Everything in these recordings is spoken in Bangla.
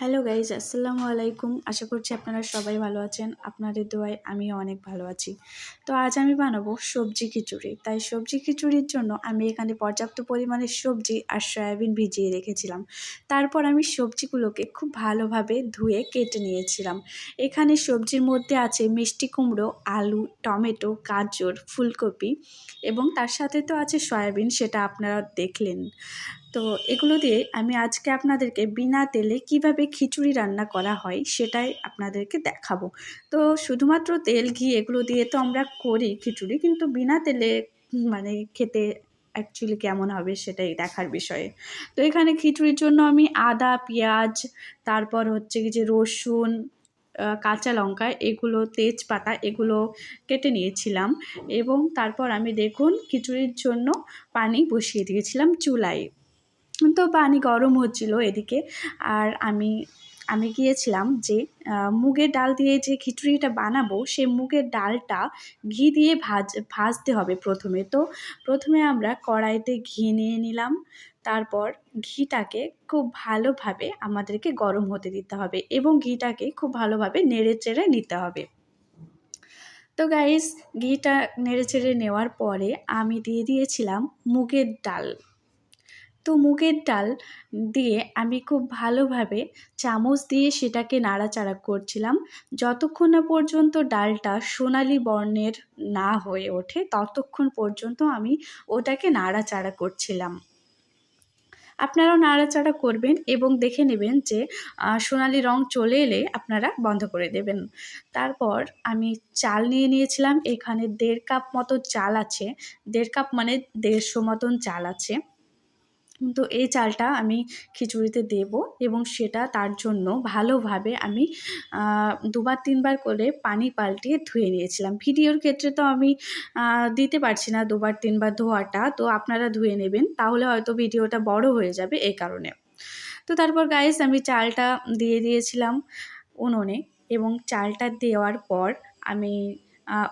হ্যালো গাইজ আসসালামু আলাইকুম আশা করছি আপনারা সবাই ভালো আছেন। আপনাদের দোয়ায় আমিও অনেক ভালো আছি। তো আজ আমি বানাবো সবজি খিচুড়ি। তাই সবজি খিচুড়ির জন্য আমি এখানে পর্যাপ্ত পরিমাণে সবজি আর সয়াবিন ভিজিয়ে রেখেছিলাম। তারপর আমি সবজিগুলোকে খুব ভালোভাবে ধুয়ে কেটে নিয়েছিলাম। এখানে সবজির মধ্যে আছে মিষ্টি কুমড়ো, আলু, টমেটো, গাজর, ফুলকপি এবং তার সাথে তো আছে সয়াবিন, সেটা আপনারা দেখলেন। তো এগুলো দিয়ে আমি আজকে আপনাদেরকে বিনা তেলে কীভাবে খিচুড়ি রান্না করা হয় সেটাই আপনাদেরকে দেখাবো। তো শুধুমাত্র তেল, ঘি এগুলো দিয়ে তো আমরা করি খিচুড়ি, কিন্তু বিনা তেলে মানে খেতে অ্যাকচুয়ালি কেমন হবে সেটাই দেখার বিষয়ে। তো এখানে খিচুড়ির জন্য আমি আদা, পেঁয়াজ, তারপর হচ্ছে কি যে রসুন কাঁচা লঙ্কা এগুলো, তেজপাতা এগুলো কেটে নিয়েছিলাম এবং তারপর আমি দেখুন খিচুড়ির জন্য পানি বসিয়ে দিয়েছিলাম চুলায়। তো পানি গরম হচ্ছিল এদিকে। আর আমি আমি গিয়েছিলাম যে মুগের ডাল দিয়ে যে খিচুড়িটা বানাবো সেই মুগের ডালটা ঘি দিয়ে ভাজ, ভাজতে হবে প্রথমে। তো প্রথমে আমরা কড়াইতে ঘি নিয়ে নিলাম। তারপর ঘিটাকে খুব ভালোভাবে আমাদেরকে গরম হতে দিতে হবে এবং ঘিটাকে খুব ভালোভাবে নেড়ে চেড়ে নিতে হবে। তো গাইস ঘিটা নেড়ে চেড়ে নেওয়ার পরে আমি দিয়ে দিয়েছিলাম মুগের ডাল। তো মুগের ডাল দিয়ে আমি খুব ভালোভাবে চামচ দিয়ে সেটাকে নাড়াচাড়া করছিলাম। যতক্ষণ না পর্যন্ত ডালটা সোনালি বর্ণের না হয়ে ওঠে, ততক্ষণ পর্যন্ত আমি ওটাকে নাড়াচাড়া করছিলাম। আপনারাও নাড়াচাড়া করবেন এবং দেখে নেবেন যে সোনালি রং চলে এলে আপনারা বন্ধ করে দেবেন। তারপর আমি চাল নিয়ে নিয়েছিলাম। এখানে দেড় কাপ মতো চাল আছে। দেড় কাপ মানে দেড়শো মতন চাল আছে। তো এই চালটা আমি খিচুড়িতে দেব এবং সেটা তার জন্য ভালোভাবে আমি দুবার তিনবার করে পানি পাল্টিয়ে ধুয়ে নিয়েছিলাম। ভিডিওর ক্ষেত্রে তো আমি দিতে পারছি না দুবার তিনবার ধোয়াটা, তো আপনারা ধুয়ে নেবেন, তাহলে হয়তো ভিডিওটা বড় হয়ে যাবে এই কারণে। তো তারপর গাইস আমি চালটা দিয়ে দিয়েছিলাম উনুনে এবং চালটা দেওয়ার পর আমি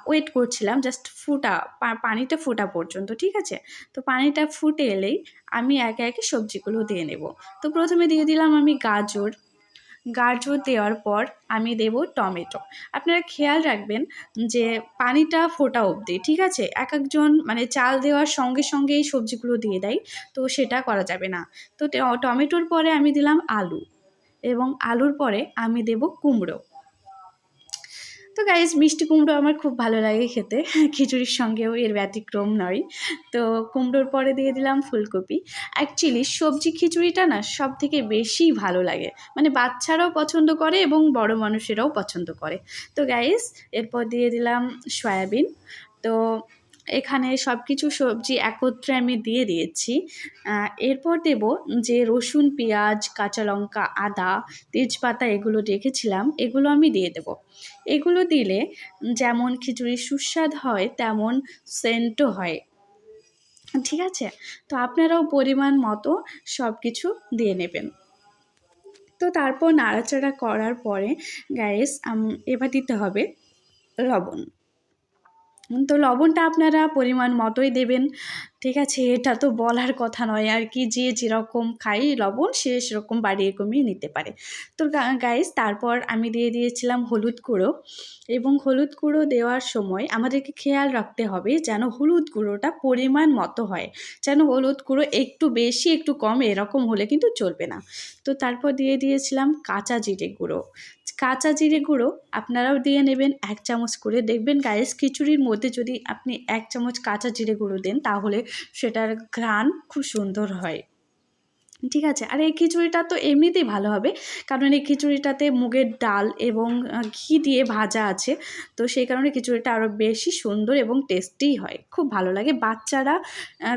ওয়েট করছিলাম জাস্ট ফুটা পানিটা ফোটা পর্যন্ত, ঠিক আছে? তো পানিটা ফুটে এলেই আমি একে একে সবজিগুলো দিয়ে নেব। তো প্রথমে দিয়ে দিলাম আমি গাজর। গাজর দেওয়ার পর আমি দেব টমেটো। আপনারা খেয়াল রাখবেন যে পানিটা ফোটা অবধি, ঠিক আছে? এক একজন মানে চাল দেওয়ার সঙ্গে সঙ্গে এই সবজিগুলো দিয়ে দেয়, তো সেটা করা যাবে না। তো টমেটোর পরে আমি দিলাম আলু এবং আলুর পরে আমি দেব কুমড়ো। তো গাইজ মিষ্টি কুমড়ো আমার খুব ভালো লাগে খেতে। খিচুড়ির সঙ্গেও এর ব্যতিক্রম নয়। তো কুমড়োর পরে দিয়ে দিলাম ফুলকপি। অ্যাকচুয়ালি সবজি খিচুড়িটা না সব থেকে বেশি ভালো লাগে। মানে বাচ্চারাও পছন্দ করে এবং বড় মানুষেরাও পছন্দ করে। তো গাইজ এরপর দিয়ে দিলাম সয়াবিন। তো এখানে সব কিছু সবজি একত্রে আমি দিয়ে দিয়েছি। এরপর দেব যে রসুন, পেঁয়াজ, কাঁচা লঙ্কা, আদা, তেজপাতা এগুলো রেখেছিলাম, এগুলো আমি দিয়ে দেব। এগুলো দিলে যেমন খিচুড়ি সুস্বাদ হয়, তেমন সেন্টও হয়। ঠিক আছে? তো আপনারাও পরিমাণ মতো সব কিছু দিয়ে নেবেন। তো তারপর নাড়াচাড়া করার পরে গ্যাস এবার দিতে হবে লবণ। তো লবণটা আপনারা পরিমাণ মতোই দেবেন। ঠিক আছে, এটা তো বলার কথা নয়। আর কি যে যেরকম খাই লবণ, সে সেরকম বাড়িয়ে কমিয়ে নিতে পারে। তো গাইস তারপর আমি দিয়ে দিয়েছিলাম হলুদ গুঁড়ো। এবং হলুদ গুঁড়ো দেওয়ার সময় আমাদেরকে খেয়াল রাখতে হবে যেন হলুদ গুঁড়োটা পরিমাণ মতো হয়। যেন হলুদ গুঁড়ো একটু বেশি, একটু কম এরকম হলে কিন্তু চলবে না। তো তারপর দিয়ে দিয়েছিলাম কাঁচা জিরে গুঁড়ো। কাঁচা জিরে গুঁড়ো আপনারাও দিয়ে নেবেন এক চামচ করে। দেখবেন গায়েস খিচুড়ির মধ্যে যদি আপনি এক চামচ কাঁচা জিরে গুঁড়ো দেন, তাহলে সেটার ঘ্রাণ খুব সুন্দর হয়। ঠিক আছে? আর এই খিচুড়িটা তো এমনিতেই ভালো হবে, কারণ এই খিচুড়িটাতে মুগের ডাল এবং ঘি দিয়ে ভাজা আছে। তো সেই কারণে খিচুড়িটা আরও বেশি সুন্দর এবং টেস্টি হয়। খুব ভালো লাগে। বাচ্চারা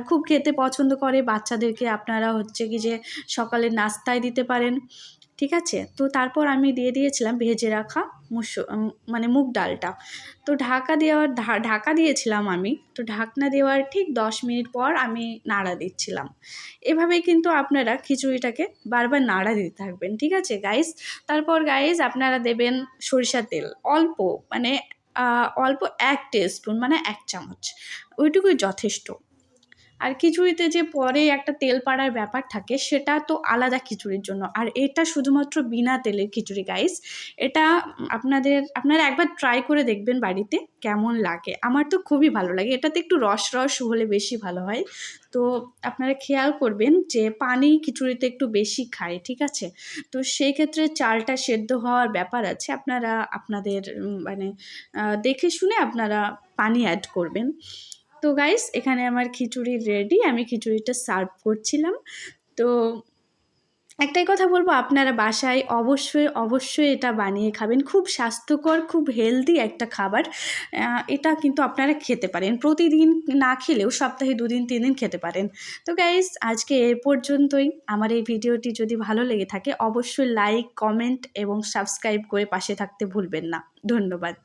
খুব খেতে পছন্দ করে। বাচ্চাদেরকে আপনারা হচ্ছে কি যে সকালে নাস্তায় দিতে পারেন। ঠিক আছে? তো তারপর আমি দিয়ে দিয়েছিলাম ভেজে রাখা মুস মানে মুগ ডালটা। তো ঢাকা দেওয়ার ঢাকা দিয়েছিলাম আমি। তো ঢাকনা দেওয়ার ঠিক দশ মিনিট পর আমি নাড়া দিচ্ছিলাম। এভাবেই কিন্তু আপনারা খিচুড়িটাকে বারবার নাড়া দিতে থাকবেন, ঠিক আছে গাইস তারপর গাইস আপনারা দেবেন সরিষার তেল। অল্প মানে অল্প এক টেস্পুন মানে এক চামচ। ওইটুকুই যথেষ্ট। আর খিচুড়িতে যে পরে একটা তেল পাড়ার ব্যাপার থাকে, সেটা তো আলাদা খিচুড়ির জন্য। আর এটা শুধুমাত্র বিনা তেলের খিচুড়ি গাইস এটা আপনাদের, আপনারা একবার ট্রাই করে দেখবেন বাড়িতে কেমন লাগে। আমার তো খুবই ভালো লাগে। এটাতে একটু রস রস হলে বেশি ভালো হয়। তো আপনারা খেয়াল করবেন যে পানি খিচুড়িতে একটু বেশি খায়, ঠিক আছে? তো সেই ক্ষেত্রে চালটা সেদ্ধ হওয়ার ব্যাপার আছে। আপনারা, আপনাদের মানে দেখে শুনে আপনারা পানি অ্যাড করবেন। তো গাইস এখানে আমার খিচুড়ি রেডি আমি খিচুড়িটা সার্ভ করছিলাম। তো একটাই কথা বলব, আপনারা বাসায় অবশ্যই অবশ্যই এটা বানিয়ে খাবেন। খুব স্বাস্থ্যকর, খুব হেলদি একটা খাবার। এটা কিন্তু আপনারা খেতে পারেন। প্রতিদিন না খেলেও সপ্তাহে দুদিন তিন দিন খেতে পারেন। তো গাইস আজকে এ পর্যন্তই। আমার এই ভিডিওটি যদি ভালো লেগে থাকে, অবশ্যই লাইক কমেন্ট এবং সাবস্ক্রাইব করে পাশে থাকতে ভুলবেন না। ধন্যবাদ।